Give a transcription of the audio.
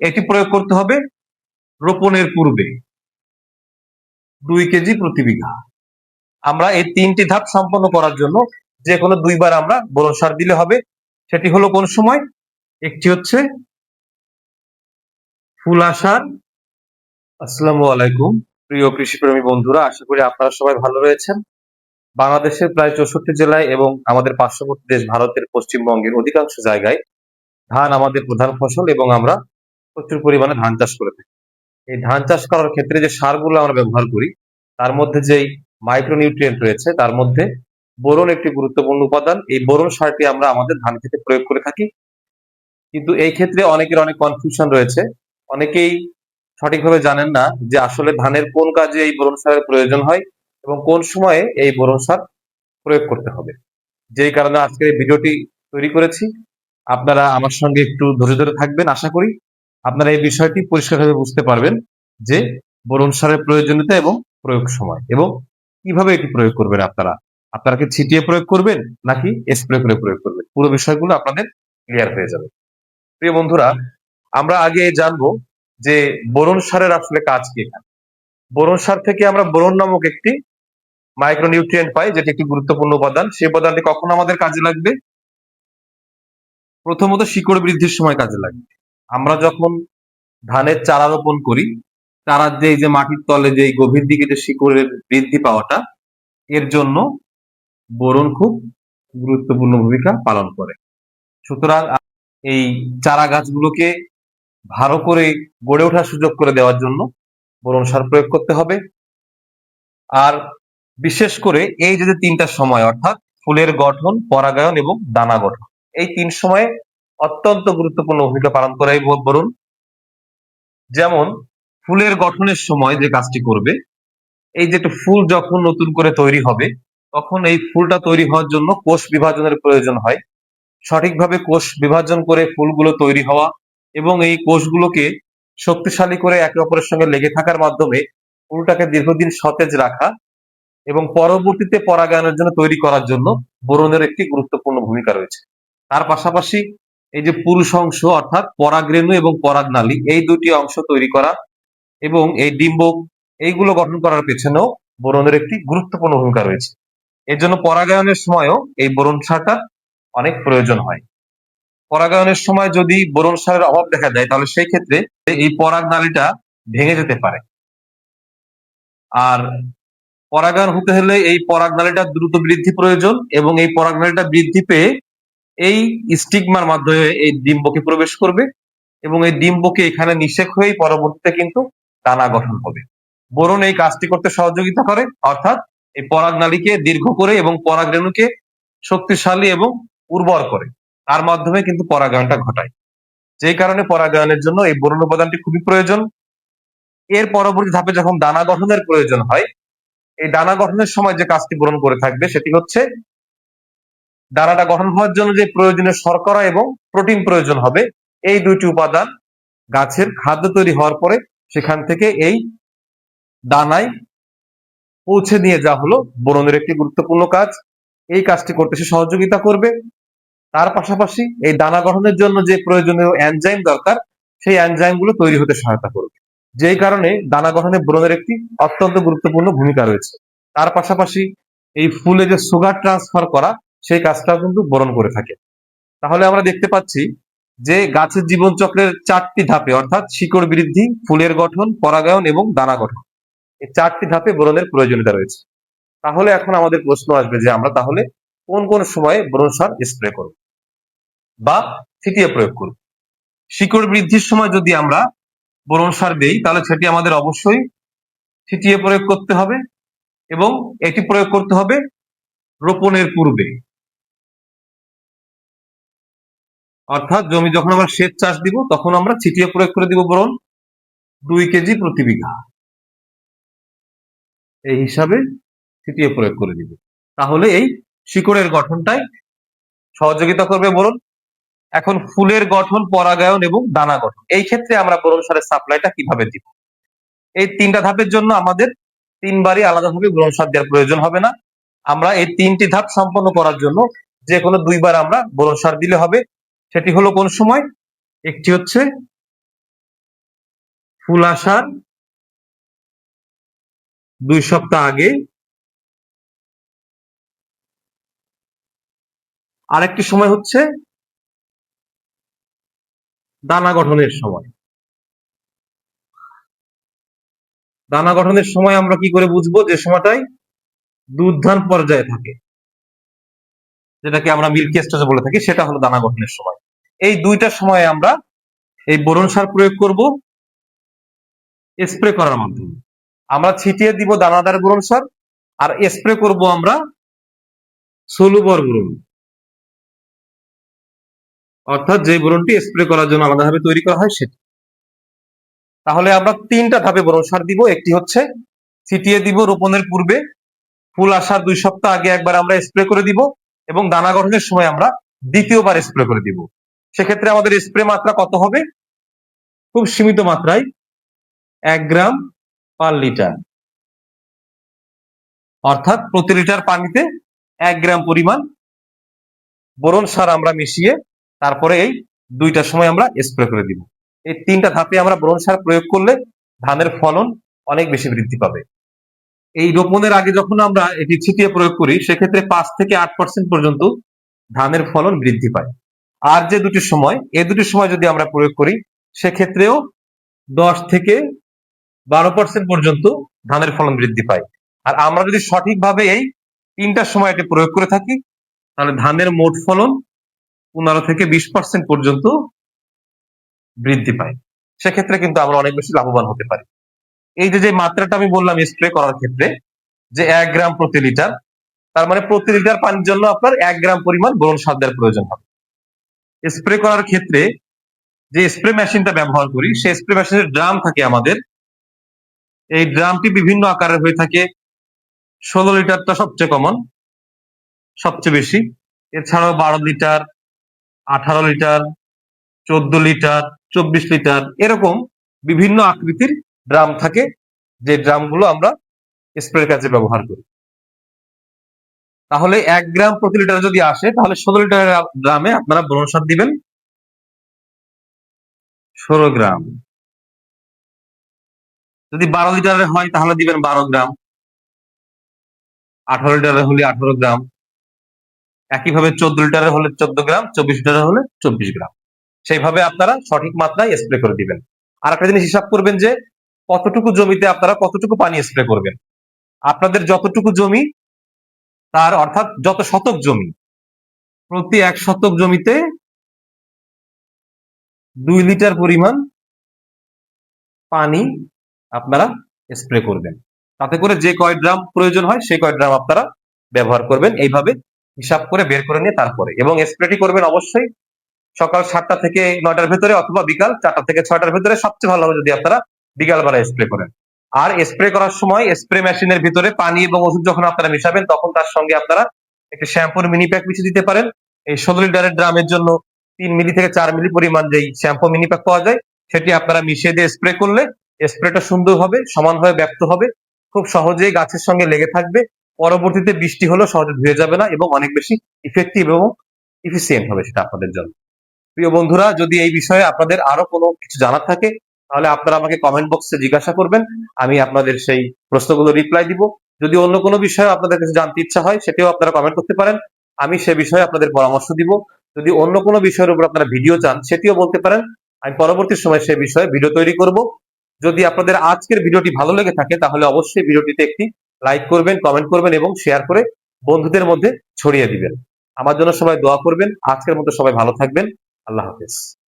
এটি প্রয়োগ করতে হবে রোপণের পূর্বে। দুই কেজি প্রতি বিঘা। আমরা এই তিনটি ধাপ সম্পন্ন করার জন্য যে কোনো দুইবার আমরা বোরন সার দিলে হবে। সেটি হলো কোন সময়? একটি হচ্ছে ফুল আসার আসসালামু আলাইকুম। প্রিয় কৃষিপ্রেমী বন্ধুরা, আশা করি আপনারা সবাই ভালো রয়েছেন। বাংলাদেশের প্রায় চৌষট্টি জেলায় এবং আমাদের পার্শ্ববর্তী দেশ ভারতের পশ্চিমবঙ্গের অধিকাংশ জায়গায় ধান আমাদের প্রধান ফসল এবং আমরা প্রচুর পরিমাণে ধান চাষ করে থাকি। এই ধান চাষ করার ক্ষেত্রে যে সারগুলো আমরা ব্যবহার করি, তার মধ্যে যেই মাইক্রোনিউট্রিয়েন্ট রয়েছে, তার মধ্যে বোরন একটি গুরুত্বপূর্ণ উপাদান। এই বোরন সারটি আমরা আমাদের ধান খেতে প্রয়োগ করে থাকি। কিন্তু এই ক্ষেত্রে অনেকের অনেক কনফিউশন রয়েছে। অনেকেই সঠিকভাবে জানেন না যে আসলে ধানের কোন কাজে এই বোরন সারের প্রয়োজন হয় এবং কোন সময়ে এই বোরন সার প্রয়োগ করতে হবে। যেই কারণে আজকের এই ভিডিওটি তৈরি করেছি। আপনারা আমার সঙ্গে একটু ধৈর্য ধরে থাকবেন, আশা করি। আপনারা এই বিষয়টি পরিষ্কারভাবে বুঝতে পারবেন যে বোরন সারের প্রয়োজনীয়তা এবং প্রয়োগ সময় এবং কীভাবে এটি প্রয়োগ করবেন আপনারা? আপনারা কি ছিটিয়ে প্রয়োগ করবেন নাকি স্প্রে করে প্রয়োগ করবেন? পুরো বিষয়গুলো আপনাদের ক্লিয়ার হয়ে যাবে। প্রিয় বন্ধুরা, আমরা আগে জানব যে বোরন সারের আসলে কাজ কি এখানে। বোরন সার থেকে আমরা বোরন নামক একটি মাইক্রোনিউট্রিয়েন্ট পাই, যেটি একটি গুরুত্বপূর্ণ উপাদান। সেই উপাদানটি কখন আমাদের কাজে লাগবে? প্রথমত শিকড় বৃদ্ধির সময় কাজে লাগবে। আমরা যখন ধানের চারা রোপণ করি চারার যে এই যে মাটির তলে যে গভীর দিকে যে শিকড়ের বৃদ্ধি পাওয়াটা, এর জন্য বোরন খুব গুরুত্বপূর্ণ ভূমিকা পালন করে। সুতরাং এই চারা গাছগুলোকে ভালো করে গড়ে ওঠার সুযোগ করে দেওয়ার জন্য বোরন সার প্রয়োগ করতে হবে। আর বিশেষ করে এই যে তিনটা সময়, অর্থাৎ ফুলের গঠন, পরাগায়ন এবং দানা গঠন, এই তিন সময়ে অত্যন্ত গুরুত্বপূর্ণ ভূমিকা পালন করে এই বরুণ। যেমন, ফুলের গঠনের সময় যে কাজটি করবে, এই যে একটা ফুল যখন নতুন করে তৈরি হবে, তখন এই ফুলটা তৈরি হওয়ার জন্য কোষ বিভাজনের প্রয়োজন হয়। সঠিকভাবে কোষ বিভাজন করে ফুলগুলো তৈরি হওয়া এবং এই কোষগুলোকে শক্তিশালী করে একে অপরের সঙ্গে লেগে থাকার মাধ্যমে ফুলটাকে দীর্ঘদিন সতেজ রাখা এবং পরবর্তীতে পরাগায়নের জন্য তৈরি করার জন্য বোরনের একটি গুরুত্বপূর্ণ ভূমিকা রয়েছে। তার পাশাপাশি এই যে পুরুষ অংশ অর্থাৎ পরাগরেণু এবং পরাগনালী, এই দুটি অংশ তৈরি করা এবং এই ডিম্ব, এইগুলো গঠন করার পেছনেও বোরনের একটি গুরুত্বপূর্ণ ভূমিকা রয়েছে। এর জন্য পরাগায়নের সময়ও এই বোরন সারটার অনেক প্রয়োজন হয়। পরাগায়নের সময় যদি বোরন সারের অভাব দেখা যায়, তাহলে সেই ক্ষেত্রে এই পরাগ নালীটা ভেঙে যেতে পারে। আর পরাগায়ন হতে হলে এই পরাগ নালীটা দ্রুত বৃদ্ধি প্রয়োজন এবং এই পরাগ নালীটা বৃদ্ধি পেয়ে এই স্টিগমার মাধ্যমে এই ডিম্বকে প্রবেশ করবে এবং এই ডিম্বকে এখানে নিষেক হয়েই পরবর্তীতে কিন্তু দানা গঠন হবে। বোরন এই কাজটি করতে সহযোগিতা করে, অর্থাৎ এই পরাগ নালীকে দীর্ঘ করে এবং পরাগ রেণুকে শক্তিশালী এবং উর্বর করে। তার মাধ্যমে কিন্তু পরাগায়নটা ঘটায়। যে কারণে পরাগায়নের জন্য এই বোরন উপাদানটি খুবই প্রয়োজন। এর পরবর্তী ধাপে যখন দানা গঠনের প্রয়োজন হয়, এই দানা গঠনের সময় যে কাজটি পূরণ করে থাকবে সেটি হচ্ছে দানাটা গঠন হওয়ার জন্য যে প্রয়োজনীয় শর্করা এবং প্রোটিন প্রয়োজন হবে, এই দুইটি উপাদান গাছের খাদ্য তৈরি হওয়ার পরে সেখান থেকে এই দানায় পৌঁছে নিয়ে যা হলো। বোরনের একটি গুরুত্বপূর্ণ কাজ। এই কাজটি করতে সে সহযোগিতা করবে। তার পাশাপাশি এই দানা গঠনের জন্য যে প্রয়োজনীয় এনজাইম দরকার, সেই এনজাইমগুলো তৈরি হতে সহায়তা করবে। যেই কারণে দানা গঠনে বোরনের একটি অত্যন্ত গুরুত্বপূর্ণ ভূমিকা রয়েছে। তার পাশাপাশি এই ফুলে যে সুগার ট্রান্সফার করা সেই কাজটাও কিন্তু বরণ করে থাকে। তাহলে আমরা দেখতে পাচ্ছি যে গাছের জীবন চক্রের চারটি ধাপে, অর্থাৎ শিকড় বৃদ্ধি, ফুলের গঠন, পরাগায়ন এবং দানা গঠন, এই চারটি ধাপে বোরনের প্রয়োজনীয়তা রয়েছে। তাহলে এখন আমাদের প্রশ্ন আসবে যে আমরা তাহলে কোন কোন সময়ে বোরন সার স্প্রে করব? বা ছিটিয়ে প্রয়োগ করব? শিকড় বৃদ্ধির সময় যদি আমরা বরণ সার দেই, তাহলে সেটি আমাদের অবশ্যই ছিটিয়ে প্রয়োগ করতে হবে এবং এটি প্রয়োগ করতে হবে রোপণের পূর্বে। অর্থাৎ জমি যখন আমরা সেচ চাষ দিব, তখন আমরা ছিটিয়ে প্রয়োগ করে দিব বোরন দুই কেজি প্রতি বিঘা। এই হিসাবে ছিটিয়ে প্রয়োগ করে দিব। তাহলে এই শিকড়ের গঠনটাই সহযোগিতা করবে বোরন। এখন ফুলের গঠন, পরাগায়ন এবং দানা গঠন, এই ক্ষেত্রে আমরা বোরন সারের সাপ্লাইটা কীভাবে দিব? এই তিনটা ধাপের জন্য আমাদের তিনবারই আলাদাভাবে বোরন সার দেওয়ার প্রয়োজন হবে না। আমরা এই তিনটি ধাপ সম্পন্ন করার জন্য যে কোনো দুইবার আমরা বোরন সার দিলে হবে। সেটি হলো কোন সময়? একটি হচ্ছে ফুল আসার দুই সপ্তাহ আগে। আরেকটি সময় হচ্ছে দানা গঠনের সময়। দানা গঠনের সময় আমরা কি করে বুঝব? যে সময়টাই দুধধান পর্যায়ে থাকে। যেটাকে আমরা মিল্কি স্টেজে বলে থাকি, সেটা হলো দানা গঠনের সময়। এই দুইটা সময়ে আমরা এই বোরন সার প্রয়োগ করব স্প্রে করার মাধ্যমে। আমরা ছিটিয়ে দিব দানাদার বোরন সার আর স্প্রে করব আমরা সলুবর বোরন অর্থাৎ যে বোরনটি স্প্রে করার জন্য আলাদাভাবে তৈরি করা হয় সেটি। তাহলে আমরা তিনটা ধাপে বোরন সার দিব। একটি হচ্ছে ছিটিয়ে দিব রোপণের পূর্বে। ফুল আসার দুই সপ্তাহ আগে একবার আমরা স্প্রে করে দিব এবং দানা গঠনের সময় আমরা দ্বিতীয়বার স্প্রে করে দিব। সেক্ষেত্রে আমাদের স্প্রে মাত্রা কত হবে? খুব সীমিত মাত্রায় এক গ্রাম পার লিটার। অর্থাৎ প্রতি লিটার পানিতে এক গ্রাম পরিমাণ বোরন সার আমরা মিশিয়ে তারপরে এই দুইটার সময় আমরা স্প্রে করে দিব। এই তিনটা ধাপে আমরা বোরন সার প্রয়োগ করলে ধানের ফলন অনেক বেশি বৃদ্ধি পাবে। এই রোপণের আগে যখন আমরা এটি ছিটিয়ে প্রয়োগ করি, সেক্ষেত্রে পাঁচ থেকে আট পার্সেন্ট পর্যন্ত ধানের ফলন বৃদ্ধি পায়। আর যে দুটি সময় এই দুটি সময় যদি আমরা প্রয়োগ করি, সেক্ষেত্রেও দশ থেকে বারো পার্সেন্ট পর্যন্ত ধানের ফলন বৃদ্ধি পায়। আর আমরা যদি সঠিকভাবে এই তিনটার সময় এটি প্রয়োগ করে থাকি, তাহলে ধানের মোট ফলন পনেরো থেকে বিশ পার্সেন্ট পর্যন্ত বৃদ্ধি পায়। সেক্ষেত্রে কিন্তু আমরা অনেক বেশি লাভবান হতে পারি। এই যে যে মাত্রাটা আমি বললাম স্প্রে করার ক্ষেত্রে, যে এক গ্রাম প্রতি লিটার, তার মানে প্রতি লিটার পানির জন্য আপনার এক গ্রাম পরিমাণ বোরন সার দেওয়ার প্রয়োজন হবে। স্প্রে করার ক্ষেত্রে যে স্প্রে মেশিনটা ব্যবহার করি, সেই স্প্রে মেশিনের ড্রাম থাকে আমাদের। এই ড্রামটি বিভিন্ন আকারের হয়ে থাকে। ষোলো লিটারটা সবচেয়ে কমন সবচেয়ে বেশি। এছাড়াও বারো লিটার আঠারো লিটার চোদ্দ লিটার চব্বিশ লিটার এরকম বিভিন্ন আকৃতির ড্রাম থাকে। যে ড্রামগুলো আমরা স্প্রের কাজে ব্যবহার করি। তাহলে এক গ্রাম প্রতি লিটার যদি আসে, তাহলে ষোলো লিটারের ড্রামে আপনারা বোরন সার দিবেন। ষোলো গ্রাম। যদি বারো লিটারের হয়, তাহলে দিবেন বারো গ্রাম। আঠারো লিটারের হলে আঠারো গ্রাম। একইভাবে চোদ্দ লিটারের হলে চোদ্দ গ্রাম, চব্বিশ লিটারের হলে চব্বিশ গ্রাম। সেইভাবে আপনারা সঠিক মাত্রায় স্প্রে করে দিবেন। আর একটা জিনিস হিসাব করবেন যে, কতটুকু জমিতে আপনারা কতটুকু পানি স্প্রে করবেন। আপনাদের যতটুকু জমি তার অর্থাৎ যত শতক জমি, প্রতি এক শতক জমিতে দুই লিটার পরিমাণ পানি আপনারা স্প্রে করবেন। তাতে করে যে কয় ড্রাম প্রয়োজন হয়, সেই কয় ড্রাম আপনারা ব্যবহার করবেন। এইভাবে হিসাব করে বের করে নিয়ে তারপরে। এবং স্প্রেটি করবেন অবশ্যই সকাল সাতটা থেকে নয়টার ভেতরে অথবা বিকাল চারটা থেকে ছয়টার ভেতরে। সবচেয়ে ভালো হবে যদি আপনারা বিকাল বেলা স্প্রে করেন। আর স্প্রে করার সময় স্প্রে মেশিনের ভিতরে পানি এবং ওষুধ যখন আপনারা মিশাবেন, তখন তার সঙ্গে আপনারা একটি শ্যাম্পুর মিনি প্যাক মিশিয়ে দিতে পারেন। এই ষোলো লিটারের ড্রামের জন্য তিন মিলি থেকে চার মিলি পরিমাণ যেই শ্যাম্পু মিনি প্যাক পাওয়া যায়, সেটি আপনারা মিশিয়ে দিয়ে স্প্রে করলে স্প্রেটা সুন্দর হবে, সমানভাবে ব্যক্ত হবে, খুব সহজেই গাছের সঙ্গে লেগে থাকবে। পরবর্তীতে বৃষ্টি হলেও সহজে ধুয়ে যাবে না এবং অনেক বেশি ইফেক্টিভ এবং ইফিসিয়েন্ট হবে সেটা আপনাদের জন্য। প্রিয় বন্ধুরা, যদি এই বিষয়ে আপনাদের আরও কোনো কিছু জানার থাকে তাহলে আপনারা আমাকে কমেন্ট বক্সে জিজ্ঞাসা করবেন, আমি আপনাদের সেই প্রশ্নগুলো রিপ্লাই দিব। যদি অন্য কোনো বিষয়ে আপনাদের কাছে জানতে ইচ্ছা হয়, সেটিও আপনারা কমেন্ট করতে পারেন। আমি সে বিষয়ে আপনাদের পরামর্শ দিব। যদি অন্য কোনো বিষয়ের উপর আপনারা ভিডিও চান, সেটিও বলতে পারেন। আমি পরবর্তী সময় সে বিষয়ে ভিডিও তৈরি করব। যদি আপনাদের আজকের ভিডিওটি ভালো লেগে থাকে, তাহলে অবশ্যই ভিডিওটিতে একটি লাইক করবেন কমেন্ট করবেন এবং শেয়ার করে বন্ধুদের মধ্যে ছড়িয়ে দিবেন। আমার জন্য সবাই দোয়া করবেন। আজকের মতো সবাই ভালো থাকবেন। আল্লাহ হাফেজ।